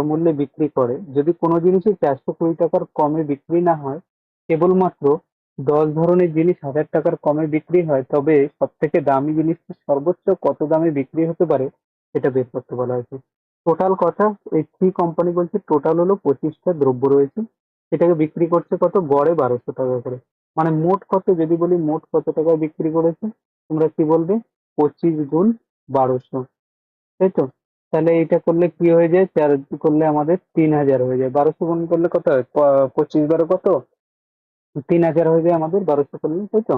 মূল্যে বিক্রি করে, যদি কোনো জিনিসই চারশো কুড়ি টাকার কমে বিক্রি না হয়, কেবলমাত্র দশ ধরনের জিনিস হাজার টাকার কমে বিক্রি হয়, তবে সব থেকে দামি জিনিসটা সর্বোচ্চ কত দামে বিক্রি হতে পারে সেটা বের করতে বলা হয়েছে। টোটাল কথা, এই থ্রি কোম্পানি বলছে, টোটাল হলো পঁচিশটা দ্রব্য রয়েছে। এটাকে বিক্রি করছে কত? গড়ে বারোশো টাকা করে। মানে মোট কত? যদি বলি মোট কত টাকায় বিক্রি করেছে, তোমরা কি বলবে? পঁচিশ গুণ বারোশো। তাই তো? তাহলে এটা করলে কি হয়ে যায়? চার করলে আমাদের তিন হাজার হয়ে যায়। বারোশো গুণ করলে কত হয়? পঁচিশ বারো কত? তিন হাজার হয়ে যায় আমাদের বারোশো করলে, তাই তো?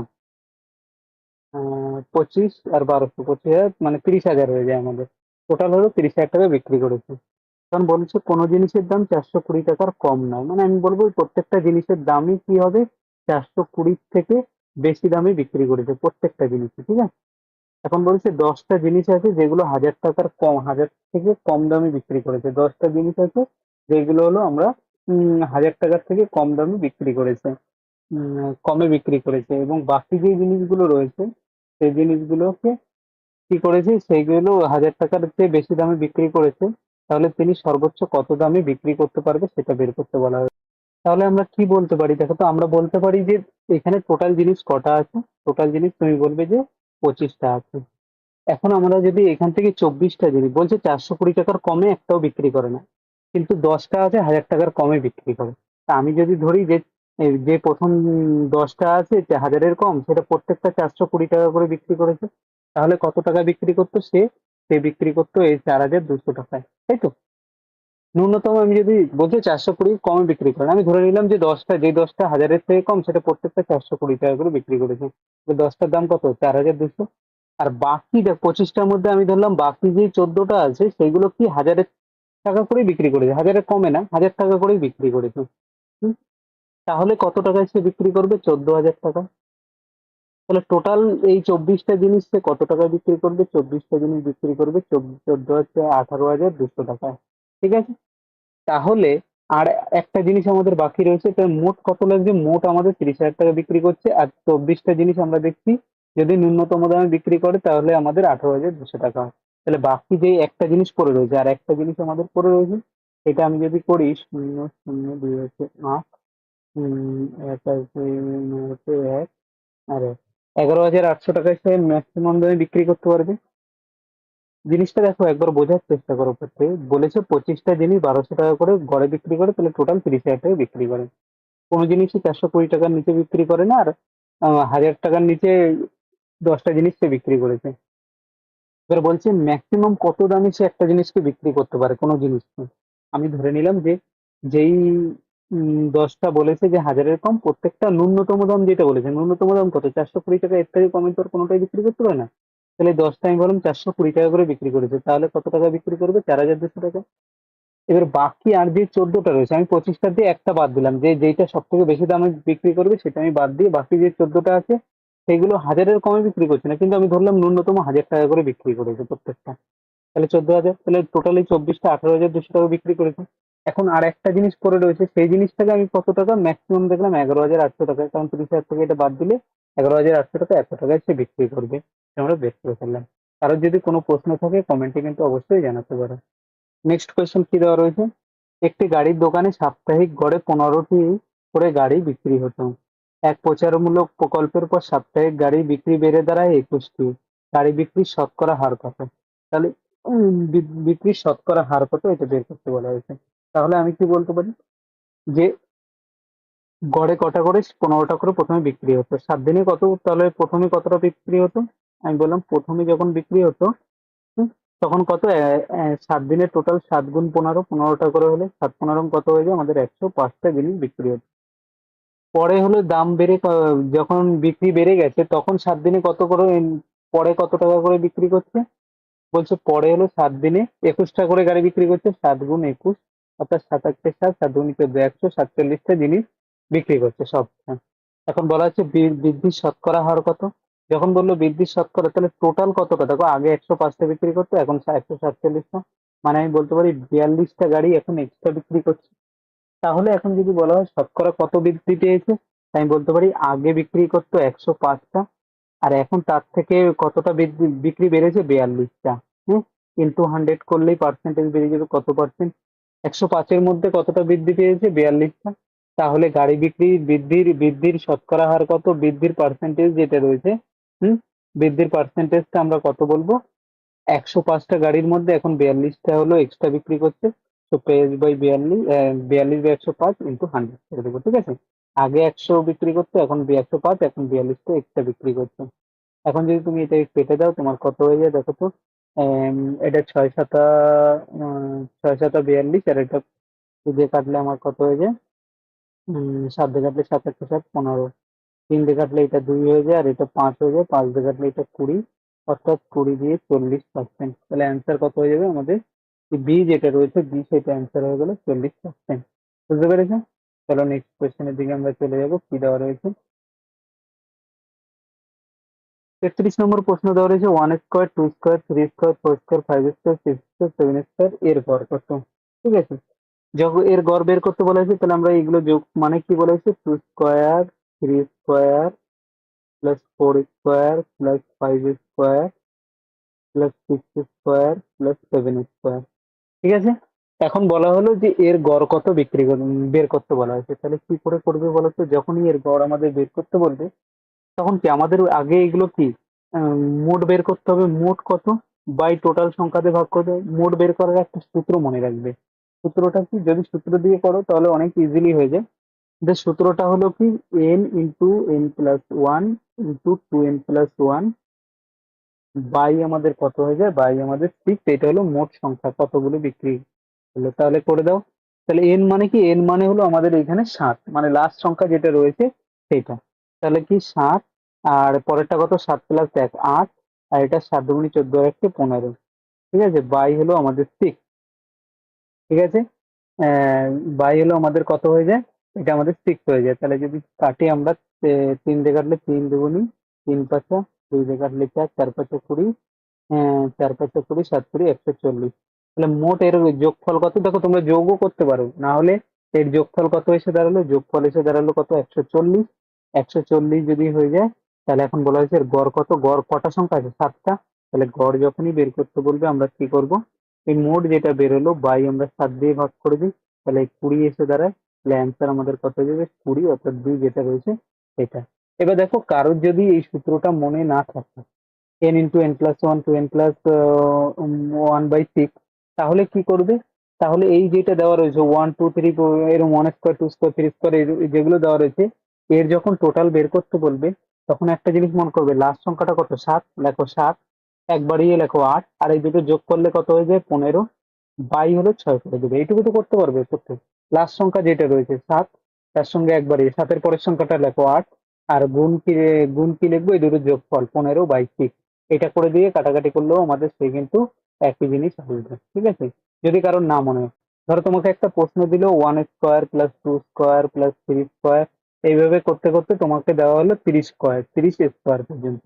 পঁচিশ আর বারোশো, পঁচিশ হাজার মানে তিরিশ হাজার হয়ে যায় আমাদের। টোটাল হলো তিরিশ হাজার টাকা বিক্রি করেছে। কারণ বলছে কোনো জিনিসের দাম চারশো কুড়ি টাকার কম নয়। মানে আমি বলব প্রত্যেকটা জিনিসের দামই কি হবে? চারশো কুড়ির থেকে বেশি দামে বিক্রি করেছে প্রত্যেকটা জিনিসই ঠিক আছে? এখন বলছে দশটা জিনিস আছে যেগুলো হাজার টাকার কম, হাজার থেকে কম দামে বিক্রি করেছে। দশটা জিনিস আছে যেগুলো হলো আমরা হাজার টাকার থেকে কম দামে বিক্রি করেছে কমে বিক্রি করেছে। এবং বাকি যে জিনিসগুলো রয়েছে, সেই জিনিসগুলোকে কি করেছে, সেইগুলো হাজার টাকার চেয়ে বেশি দামে বিক্রি করেছে। তাহলে তিনি সর্বোচ্চ কত দামে বিক্রি করতে পারবে সেটা বের করতে বলা হয়েছে। তাহলে আমরা কি বলতে পারি? দেখো তো, আমরা বলতে পারি যে এখানে টোটাল জিনিস কটা আছে? টোটাল জিনিস তুমি বলবে যে পঁচিশটা আছে। এখন আমরা যদি এখান থেকে চব্বিশটা জিনিস বলছে চারশো কুড়ি টাকার কমে একটাও বিক্রি করে না। কিন্তু দশটা আছে, হাজার টাকার কমে বিক্রি করে। তা আমি যদি ধরি যে যে প্রথম দশটা আছে হাজারের কম, সেটা প্রত্যেকটা চারশো কুড়ি টাকা করে বিক্রি করেছে। তাহলে কত টাকা বিক্রি করতো সে? সে বিক্রি করতো এই চার হাজার দুশো টাকায়। তাই তো? ন্যূনতম আমি যদি বলছি চারশো কুড়ি কমে বিক্রি করেন, আমি ধরে নিলাম যে দশটা যে দশটা হাজারের থেকে কম, সেটা প্রত্যেকটা চারশো কুড়ি টাকা করে বিক্রি করেছে দশটার দাম কত? চার হাজার দুশো। আর বাকি দেখ পঁচিশটার মধ্যে আমি ধরলাম, বাকি যে চোদ্দটা আছে সেগুলো কি হাজারের টাকা করেই বিক্রি করেছে? হাজারের কমে না, হাজার টাকা করেই বিক্রি করেছে? তাহলে কত টাকায় সে বিক্রি করবে? চোদ্দ হাজার টাকা। তাহলে টোটাল এই চব্বিশটা জিনিস সে কত টাকায় বিক্রি করবে? চব্বিশটা জিনিস বিক্রি করবে চোদ্দ হাজার আঠারো হাজার দুশো টাকায় ঠিক আছে? তাহলে আর একটা জিনিস আমাদের বাকি রয়েছে তার মোট কত লাগছে মোট আমাদের তিরিশ হাজার টাকা বিক্রি করছে, আর চব্বিশটা জিনিস আমরা দেখছি, যদি ন্যূনতম দামে বিক্রি করে, তাহলে আমাদের আঠারো হাজার দুশো টাকা হয়। তাহলে বাকি যে একটা জিনিস পড়ে রয়েছে, আর একটা জিনিস আমাদের পড়ে রয়েছে, এটা আমি যদি করি, শূন্য শূন্য, দুই হচ্ছে আট এক আর। এগারো হাজার আটশো টাকায় সে ম্যাক্সিমাম দামে বিক্রি করতে পারবে। জিনিসটা দেখো, একবার বোঝার চেষ্টা করো প্রত্যেক বলেছে পঁচিশটা জিনিস বারোশো টাকা করে গড়ে বিক্রি করে, তাহলে টোটাল তিরিশ হাজার টাকা বিক্রি করে। কোনো জিনিসই চারশো কুড়ি টাকার নিচে বিক্রি করে না, আর হাজার টাকার নিচে দশটা জিনিস সে বিক্রি করেছে। এবার বলছে ম্যাক্সিমাম কত দামে সে একটা জিনিসকে বিক্রি করতে পারে? কোনো জিনিসকে আমি ধরে নিলাম যে, যেই দশটা বলেছে যে হাজারের কম, প্রত্যেকটা ন্যূনতম দাম যেটা বলেছে, ন্যূনতম দাম কত? চারশো কুড়ি টাকা এর থেকে কমে তো আর কোনোটাই বিক্রি করতে পারে না। তাহলে দশটা আমি বললাম চারশো কুড়ি টাকা করে বিক্রি করেছে, তাহলে কত টাকা বিক্রি করবে? চার হাজার দুশো টাকা। এবার বাকি আর যে চোদ্দটা রয়েছে, আমি পঁচিশটা দিয়ে একটা বাদ দিলাম, যে যেইটা সব থেকে বেশি দামে বিক্রি করবে সেটা আমি বাদ দিয়ে বাকি যে চোদ্দটা আছে, সেগুলো হাজারের কমে বিক্রি করছে না, কিন্তু আমি ধরলাম ন্যূনতম হাজার টাকা করে বিক্রি করেছে প্রত্যেকটা। তাহলে চোদ্দ হাজার, তাহলে টোটালি চব্বিশটা আঠারো হাজার দুশো টাকা বিক্রি করেছে। এখন আর একটা জিনিস পড়ে রয়েছে, সেই জিনিসটাকে আমি কত টাকা? ম্যাক্সিমাম দেখলাম এগারো হাজার আটশো টাকা, কারণ তিরিশ হাজার থেকে এটা বাদ দিলে এগারো হাজার আটশো টাকা, একশো টাকায় সে বিক্রি করবে। আমরা বের করে ফেললাম। কারোর যদি কোনো প্রশ্ন থাকে কমেন্টে কিন্তু অবশ্যই জানাতে পারো। নেক্সট কোয়েশ্চেন কি দেওয়া রয়েছে? একটি গাড়ির দোকানে সাপ্তাহিক গড়ে পনেরোটি করে গাড়ি বিক্রি হতো। এক প্রচারমূলক প্রকল্পের পর সাপ্তাহিক গাড়ি বিক্রি বেড়ে দাঁড়ায় একুশটি। গাড়ি বিক্রির শতকরা হার কত? তাহলে বিক্রির শতকরা হার কত? এটা বের করতে বলা হয়েছে। তাহলে আমি কি বলতে পারি? যে গড়ে কটা করে? পনেরোটা করে প্রথমে বিক্রি হতো। সাত দিনে কত? তাহলে প্রথমে কতটা বিক্রি হতো? আমি বললাম, প্রথমে যখন বিক্রি হতো তখন কত? সাত দিনে টোটাল সাত গুণ পনেরো, পনেরোটা করে হলে সাত পনেরো কত হয়ে যায়? আমাদের একশো পাঁচটা জিনিস বিক্রি হতো। পরে হলো দাম বেড়ে যখন বিক্রি বেড়ে গেছে, তখন সাত দিনে কত করে পরে কত টাকা করে বিক্রি করছে? বলছে, পরে হলো সাত দিনে একুশটা করে গাড়ি বিক্রি করছে, সাত গুণ একুশ, অর্থাৎ সাত আটটা সাত সাত গুণ চোদ্দ একশো সাতচল্লিশটা জিনিস বিক্রি করছে সব এখন বলা হচ্ছে বৃদ্ধির শতকরা হার কত? যখন বলল বৃদ্ধির শতকরা, তাহলে টোটাল কতটা দেখো, আগে একশো পাঁচটা বিক্রি করতো, এখন একশো সাতচল্লিশটা। মানে আমি বলতে পারি বিয়াল্লিশটা গাড়ি এখন এক্সট্রা বিক্রি করছে। তাহলে এখন যদি বলা হয় শতকরা কত বৃদ্ধি পেয়েছে আমি বলতে পারি আগে বিক্রি করতো একশো পাঁচটা, আর এখন তার থেকে কতটা বৃদ্ধি, বিক্রি বেড়েছে? বিয়াল্লিশটা, হুম? ইন্টু হান্ড্রেড করলেই পার্সেন্টেজ বেড়ে যাবে, কত পার্সেন্ট একশো পাঁচের মধ্যে কতটা বৃদ্ধি পেয়েছে? বিয়াল্লিশটা। তাহলে গাড়ি বিক্রি বৃদ্ধির বৃদ্ধির শতকরা হার কত? বৃদ্ধির পার্সেন্টেজ যেটা রয়েছে, হুম? বৃদ্ধির পার্সেন্টেজটা আমরা কত বলব? একশো পাঁচটা গাড়ির মধ্যে এখন বিয়াল্লিশটা হলো এক্সট্রা বিক্রি করছে। তো পেজ বাই বিয়াল্লিশ বিয়াল্লিশ বাই একশো পাঁচ ইন্টু হান্ড্রেড করে দেবো ঠিক আছে? আগে একশো বিক্রি করতো, এখন একশো পাঁচ, এখন বিয়াল্লিশটা এক্সট্রা বিক্রি করছে। এখন যদি তুমি এটা কেটে দাও, তোমার কত হয়ে যায় দেখো তো? এটা ছয় সাতা ছয় সাতা বিয়াল্লিশ, আর এটা দিয়ে কাটলে আমার কত হয়ে যায়? সাত দিয়ে কাটলে সাত একটা সাত পনেরো। তিন দিয়ে কাটলে এটা দুই হয়ে যায় আর এটা পাঁচ হয়ে যায়। পাঁচ দিয়ে কাটলে এটা কুড়ি, অর্থাৎ কুড়ি দিয়ে চল্লিশ পার্সেন্ট তাহলে অ্যান্সার কত হয়ে যাবে আমাদের? বি যেটা রয়েছে বি সেটা অ্যান্সার হয়ে গেল চল্লিশ পার্সেন্ট বুঝতে পেরেছ চলো নেক্সট কোয়েশ্চেনের দিকে আমরা চলে যাব। কি দেওয়া রয়েছে? তেত্রিশ নম্বর প্রশ্ন দেওয়া রয়েছে one square two square three square four square five square six square seven square এর গড় কত? ঠিক আছে? যখন এর গড় বের করতে বলা হয়েছে তাহলে আমরা এগুলো যোগ মানে কি বলা হয়েছে two square three square plus four square plus five square plus six square plus seven square ঠিক আছে? এখন বলা হলো যে এর গড় কত বিক্রি কর- বের করতে বলা হয়েছে। তাহলে কি করে করবে বলো তো? যখনই এর গড় আমাদের বের করতে বলবে, তখন কি আমাদের আগে এগুলো কি? মোট বের করতে হবে। মোট কত? বাই টোটাল সংখ্যাতে ভাগ করে দেবে। মোট বের করার একটা সূত্র মনে রাখবে। সূত্রটা কি? যদি সূত্র দিয়ে করো তাহলে অনেক ইজিলি হয়ে যায়। যে সূত্রটা হলো কি? N into N plus one into two N plus one by আমাদের কত হয়ে যায়? বাই আমাদের সিক্স এটা হলো মোট সংখ্যা, কতগুলো বিক্রি হলো? তাহলে করে দাও। তাহলে এন মানে কি? এন মানে হলো আমাদের এখানে সাত। মানে লাস্ট সংখ্যা যেটা রয়েছে সেটা তাহলে কি সাত? আর পরেরটা কত? সাত প্লাস এক, আট। আর এটা সাত দুগুনি চোদ্দ একটি পনেরো। ঠিক আছে? বাই হলো আমাদের সিক্স ঠিক আছে? বাই হলো আমাদের কত হয়ে যায়? এটা আমাদের সিক্স হয়ে যায়। তাহলে যদি কাটি আমরা তিন দিয়ে কাটলে তিন দুগুনি, তিন পাঁচা, দুই দিয়ে কাটলে চার চার পাঁচা কুড়ি চার পাঁচা কুড়ি, সাত কুড়ি, একশো চল্লিশ। তাহলে মোট এর যোগফল কত? দেখো তোমরা যোগও করতে পারো। না হলে এর যোগফল কত এসে দাঁড়াল? যোগফল এসে দাঁড়াল কত? একশো চল্লিশ। একশো চল্লিশ যদি হয়ে যায়, তাহলে এখন বলা হয়েছে এর গড় কত? গড় কটা সংখ্যা আছে? সাতটা। তাহলে গড় যখনই বের করতে বলবে, আমরা কি করব? এই মোট যেটা বেরোলো বাই আমরা সাত দিয়ে ভাগ করে দিই, তাহলে কুড়ি এসে দাঁড়ায়, তাহলে অ্যান্সার আমাদের কত যাবে? কুড়ি অর্থাৎ দুই যেটা রয়েছে সেটা এবার দেখো, কারোর যদি এই সূত্রটা মনে না থাকে N into N plus one two N plus one by six তাহলে কি করবে? তাহলে এই যেটা দেওয়া রয়েছে ওয়ান টু থ্রি এরকম one square two square three square যেগুলো দেওয়া রয়েছে, এর যখন টোটাল বের করতে বলবে, তখন একটা জিনিস মনে করবে লাস্ট সংখ্যাটা কত? সাত দেখো সাত এক বাড়িয়ে লেখো আট, আর এই দুটো যোগ করলে কত হয়ে যায়? পনেরো। বাই হলো ছয় করে দেবে এইটুকু তো করতে পারবে করতে। লাস্ট সংখ্যা যেটা রয়েছে, সাত। তার সঙ্গে এক বাড়িয়ে সাতের পরের সংখ্যাটা লেখো আট। আর গুণ কি গুণ কি লিখব? এই দুটো যোগ যোগফল, পনেরো বাই সিক্স এটা করে দিয়ে কাটাকাটি করলেও আমাদের সে কিন্তু একই জিনিস আসবে ঠিক আছে? যদি কারোর না মনে হয়। ধরো তোমাকে একটা প্রশ্ন দিল one square plus two square plus three square এইভাবে করতে করতে তোমাকে দেওয়া হলো তিরিশ স্কোয়ার তিরিশ স্কোয়ার পর্যন্ত।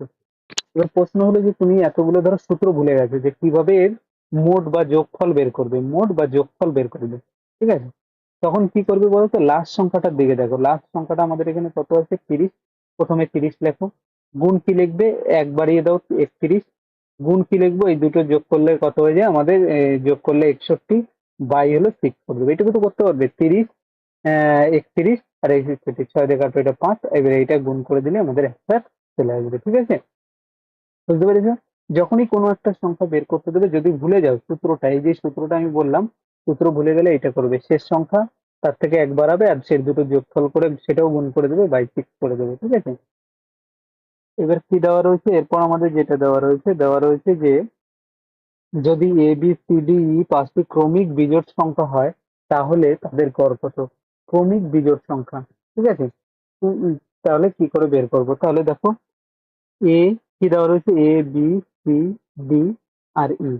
এবার প্রশ্ন হলো যে তুমি এতগুলো ধরো সূত্র ভুলে গেছো যে কীভাবে এর মোট বা যোগফল বের করবে, মোট বা যোগফল বের করবে, ঠিক আছে? তখন কি করবে বলতো? লাস্ট সংখ্যাটার দিকে দেখো লাস্ট সংখ্যাটা আমাদের এখানে কত আছে? তিরিশ। প্রথমে তিরিশ লেখো। গুণ কি লিখবে? এক বাড়িয়ে দাও, একত্রিশ। গুণ কি লিখব? এই দুটো যোগ করলে কত হয়ে যায়? আমাদের যোগ করলে একষট্টি, বাই হলো সিক্স করে দেবে এটুকু তো করতে পারবে। তিরিশ একত্রিশ, আর একষট্টি ছয় দিয়ে এটা পাঁচ। এবার এইটা গুণ করে দিলে আমাদের অ্যান্সার চলে আসবে, ঠিক আছে? বুঝতে পেরেছ? যখনই কোনো একটা সংখ্যা বের করতে দেবে, যদি ভুলে যাও সূত্রটা, এই যে সূত্রটা আমি বললাম, সূত্র ভুলে গেলে এটা করবে। শেষ সংখ্যা, তার থেকে এক বাড়াবে আর সে দুটো যোগফল করে সেটাও গুণ করে দেবে বাই সিক্স করে দেবে, ঠিক আছে? এবার কি দেওয়া রয়েছে? এরপর আমাদের যেটা দেওয়া রয়েছে দেওয়া রয়েছে যে, যদি A B C D E পাঁচটি ক্রমিক বিজোড় সংখ্যা হয়, তাহলে তাদের গড় কত? ক্রমিক বিজোড় সংখ্যা, ঠিক আছে? তাহলে কি করে বের করব? তাহলে দেখো এ কি দেওয়া রয়েছে? এ বি সি ডি আর ই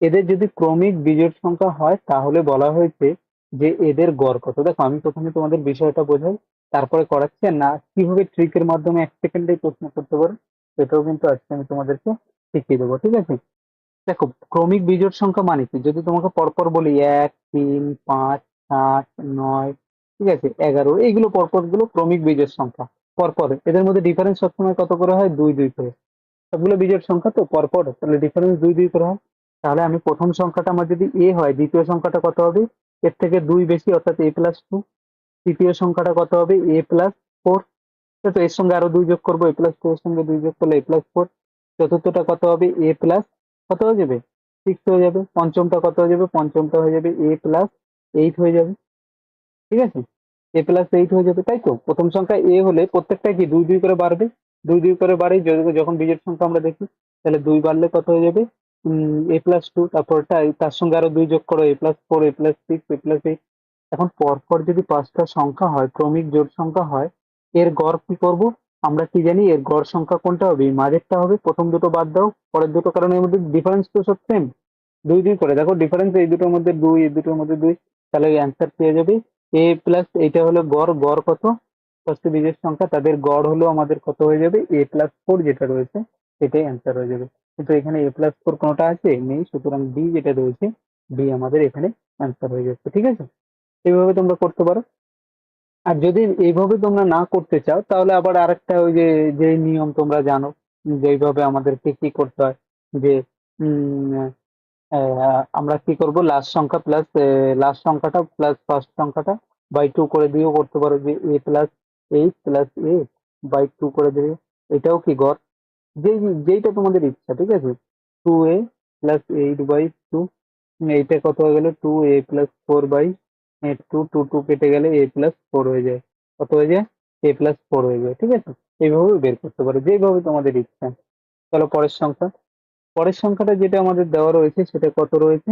এদের যদি ক্রমিক বিজোড় সংখ্যা হয়, তাহলে বলা হয়েছে যে এদের গড় কত। দেখো, আমি প্রথমে তোমাদের বিষয়টা বোঝাই, তারপরে করাচ্ছি। না, কীভাবে ট্রিকের মাধ্যমে এক সেকেন্ডে প্রশ্ন করতে পারো, সেটাও কিন্তু আজকে আমি তোমাদেরকে শিখিয়ে দেবো, ঠিক আছে? দেখো, ক্রমিক বিজোড় সংখ্যা মানে কি? যদি তোমাকে পরপর বলি, এক, তিন, পাঁচ, সাত, নয়, ঠিক আছে, এগারো, এইগুলো পরপরগুলো ক্রমিক বিজোড় সংখ্যা। পরপর, এদের মধ্যে ডিফারেন্স সবসময় কত করে হয়? দুই দুই করে। সবগুলো বিজোড় সংখ্যা তো পরপর, তাহলে ডিফারেন্স দুই দুই করে হয়। তাহলে আমি প্রথম সংখ্যাটা আমার যদি এ হয়, দ্বিতীয় সংখ্যাটা কত হবে? এর থেকে দুই বেশি, অর্থাৎ এ প্লাস টু তৃতীয় সংখ্যাটা কত হবে? এ প্লাস ফোর তো এর সঙ্গে আরও দুই যোগ করব এ প্লাস টু এর সঙ্গে দুই যোগ করলে এ প্লাস ফোর চতুর্থটা কত হবে? এ প্লাস কত হয়ে যাবে? সিক্স হয়ে যাবে। পঞ্চমটা কত হয়ে যাবে? পঞ্চমটা হয়ে যাবে এ প্লাস এইট হয়ে যাবে। ঠিক আছে? এ প্লাস এইট হয়ে যাবে, তাই তো? প্রথম সংখ্যা এ হলে প্রত্যেকটা কি দুই দুই করে বাড়বে? দুই দুই করে বাড়ে। যদি- যখন বীজের সংখ্যা আমরা দেখি, তাহলে দুই বাড়লে কত হয়ে যাবে? এ প্লাস টু তারপরটা তার সঙ্গে আরও দুই যোগ করো A plus four A plus six A plus eight এখন পরপর যদি পাঁচটা সংখ্যা হয়, ক্রমিক জোট সংখ্যা হয়, এর গড় কি করব? আমরা কি জানি, এর গড় সংখ্যা কোনটা হবে? মাঝেরটা হবে, প্রথম দুটো বাদ দাও, পরের দুটো কারণ এর মধ্যে ডিফারেন্স তো সব সেম দুই দুই করে। দেখো ডিফারেন্স এই দুটোর মধ্যে দুই, এই দুটোর মধ্যে দুই, তাহলে অ্যান্সার পেয়ে যাবে। এ প্লাস এইটা হলো গড় গড় কত? ষষ্ঠ বীজের সংখ্যা, তাদের গড় হলো আমাদের কত হয়ে যাবে? এ প্লাস ফোর যেটা রয়েছে, সেটাই অ্যান্সার হয়ে যাবে। কিন্তু এখানে এ প্লাস ফোর কোনোটা আছে? নেই, সুতরাং বি যেটা রয়েছে বি আমাদের এখানে অ্যান্সার হয়ে যাচ্ছে, ঠিক আছে? এইভাবে তোমরা করতে পারো। আর যদি এইভাবে তোমরা না করতে চাও, তাহলে আবার আরেকটা ওই যে যে নিয়ম তোমরা জানো যেইভাবে আমাদেরকে কি করতে হয়, যে আমরা কি করব? লাস্ট সংখ্যা প্লাস লাস্ট সংখ্যাটা প্লাস ফার্স্ট সংখ্যাটা বাই টু করে দিয়েও করতে পারো, যে A plus eight plus A by two করে দেবে এটাও কি গড়? যেই, যেইটা তোমাদের ইচ্ছা, ঠিক আছে? Two A plus eight by two এইটা কত হয়ে গেল? Two A plus four by two two two কেটে গেলে এ প্লাস ফোর হয়ে যায়। কত হয়ে যায়? এ প্লাস ফোর হয়ে যায়, ঠিক আছে? এইভাবে বের করতে পারো, যেইভাবে তোমাদের ইচ্ছা। চলো পরের সংখ্যা। পরের সংখ্যাটা যেটা আমাদের দেওয়া রয়েছে, সেটা কত রয়েছে?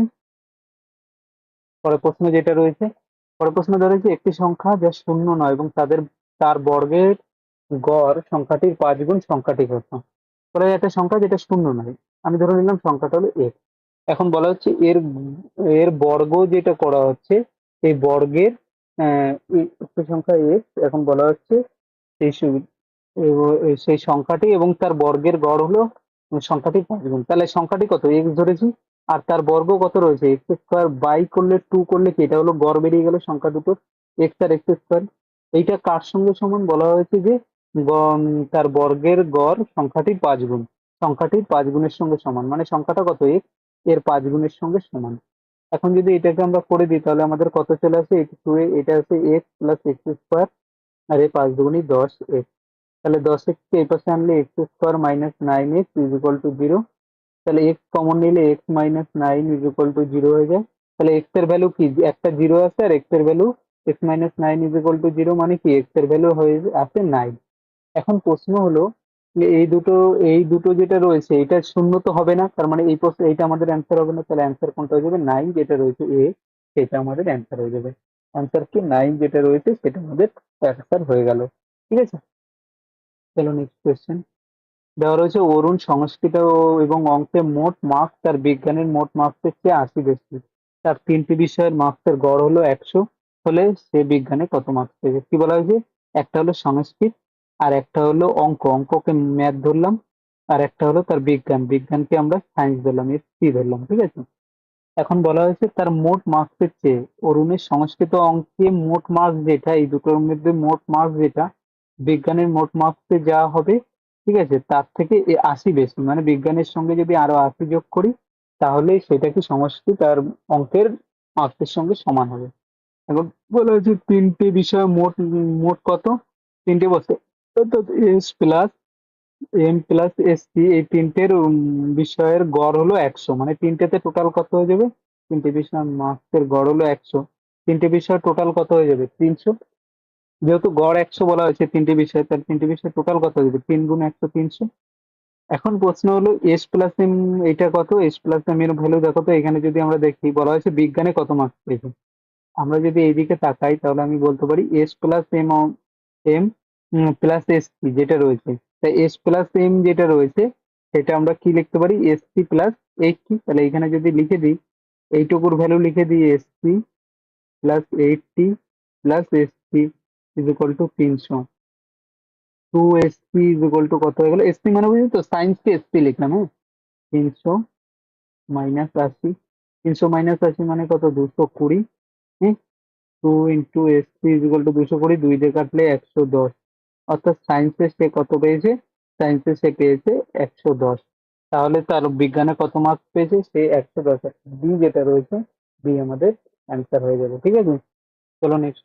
পরের প্রশ্ন যেটা রয়েছে, পরের প্রশ্ন রয়েছে একটি সংখ্যা যা শূন্য নয় এবং তাদের তার বর্গের গড় সংখ্যাটির পাঁচ গুণ সংখ্যাটি কত পরে একটা সংখ্যা যেটা শূন্য নয়। আমি ধরে নিলাম সংখ্যাটা হলো এক্স এখন বলা হচ্ছে এর এর বর্গ যেটা করা হচ্ছে, এই বর্গের সংখ্যা এক্স এখন বলা হচ্ছে সেই সেই সংখ্যাটি এবং তার বর্গের গড় হলো সংখ্যাটি পাঁচ গুণ। তাহলে সংখ্যাটি কত? এক্স ধরেছি। আর তার বর্গ কত রয়েছে? এক্স স্কোয়ার বাই করলে টু করলে কি? এটা হলো গড় বেরিয়ে গেল সংখ্যা দুটোর। এক্স আর এক্স স্কোয়ার এইটা কার সঙ্গে সমান বলা হয়েছে যে তার বর্গের গড় সংখ্যাটির পাঁচ গুণ। সংখ্যাটির পাঁচ গুণের সঙ্গে সমান। মানে সংখ্যাটা কত? এক্সের পাঁচ গুণের সঙ্গে সমান। এখন যদি এটাকে আমরা করে দিই, তাহলে আমাদের কত চলে আসে? টু এ, এটা আছে এক্স প্লাস এক্স স্কোয়ার আর এই পাঁচ দুগুণই দশ এক্স তাহলে দশ এক্স কে এই পাশে আনলে X square minus nine X is equal to zero তাহলে এক্স কমন নিলে X minus nine is equal to zero হয়ে যায়। তাহলে এক্সের ভ্যালু কি? একটা জিরো আছে আর এক্সের value X minus nine is equal to zero মানে কি? এক্সের ভ্যালু হয়ে আছে নাইন এখন প্রশ্ন হলো এই দুটো এই দুটো যেটা রয়েছে, এটা শূন্য তো হবে না? তার মানে এই প্রশ্ন, এইটা আমাদের অ্যান্সার হবে না, তাহলে অ্যান্সার কোনটা হয়ে যাবে? নাইন যেটা রয়েছে এ সেটা আমাদের অ্যান্সার হয়ে যাবে। অ্যান্সার কি? নাইন যেটা রয়েছে, সেটা আমাদের অ্যান্সার হয়ে গেল। ঠিক আছে? চলো নেক্সট কোয়েশ্চেন দেওয়া রয়েছে, অরুণ সংস্কৃত এবং অঙ্কে মোট মার্কস তার বিজ্ঞানের মোট মার্কসের চেয়ে আশি বেশি তার তিনটি বিষয়ের মার্কসের গড় হলো একশো। হলে সে বিজ্ঞানে কত মার্কস পেয়েছে কি বলা হয়েছে? একটা হলো সংস্কৃত আর একটা হলো অঙ্ক। অঙ্ককে ম্যাথ ধরলাম আর একটা হলো তার বিজ্ঞান। বিজ্ঞানকে আমরা সায়েন্স ধরলাম এর সি ধরলাম, ঠিক আছে? এখন বলা হয়েছে তার মোট মার্কসের চেয়ে অরুণের সংস্কৃত অঙ্কে মোট মার্কস যেটা, এই দুটোর মধ্যে মোট মার্কস যেটা, বিজ্ঞানের মোট মার্কসে যা হবে, ঠিক আছে, তার থেকে আশি বেশি। মানে বিজ্ঞানের সঙ্গে যদি আরও আশি যোগ করি, তাহলে সেটা কি সংস্কৃত আর অঙ্কের মার্কসের সঙ্গে সমান হবে। এখন বলা হয়েছে তিনটে বিষয় মোট মোট কত? তিনটে বস্তু। অর্থাৎ S plus M plus S C এই তিনটের বিষয়ের গড় হলো একশো। মানে তিনটেতে টোটাল কত হয়ে যাবে? তিনটে বিষয় মার্কসের গড় হলো একশো। তিনটে বিষয় টোটাল কত হয়ে যাবে? তিনশো। যেহেতু গড় একশো বলা হয়েছে তিনটে বিষয়, তাহলে তিনটে বিষয় টোটাল কত হয়ে যাবে? তিন গুণ একশো, তিনশো। এখন প্রশ্ন হলো এস প্লাস এম এটা কত? এস প্লাস এম এর ভ্যালু দেখো তো, এখানে যদি আমরা দেখি, বলা হয়েছে বিজ্ঞানে কত মার্কস পেয়েছে? আমরা যদি এইদিকে তাকাই, তাহলে আমি বলতে পারি S plus M M plus S C যেটা রয়েছে। তাই এস প্লাস এম যেটা রয়েছে, সেটা আমরা কি লিখতে পারি? এস সি প্লাস এইটটি তাহলে এখানে যদি লিখে দিই, এইটুকুর ভ্যালু লিখে দিই S C plus eighty plus S C is equal to তিনশো। Two S P is equal to কত হয়ে গেল? এস পি মানে বুঝলি তো সায়েন্সকে এস পি লিখলাম হ্যাঁ? তিনশো মাইনাস আশি। তিনশো মাইনাস আশি মানে কত? দুশো কুড়ি। টু ইন্টু এস দুশো কুড়ি, দুই একশো দশ। অর্থাৎ সে কত পেয়েছে? একশো দশ। তাহলে তার বিজ্ঞানে কত মার্কস পেয়েছে? সে একশো দশ। বি যেটা রয়েছে বি আমাদের অ্যান্সার হয়ে যাবে, ঠিক আছে? চলো নেক্সট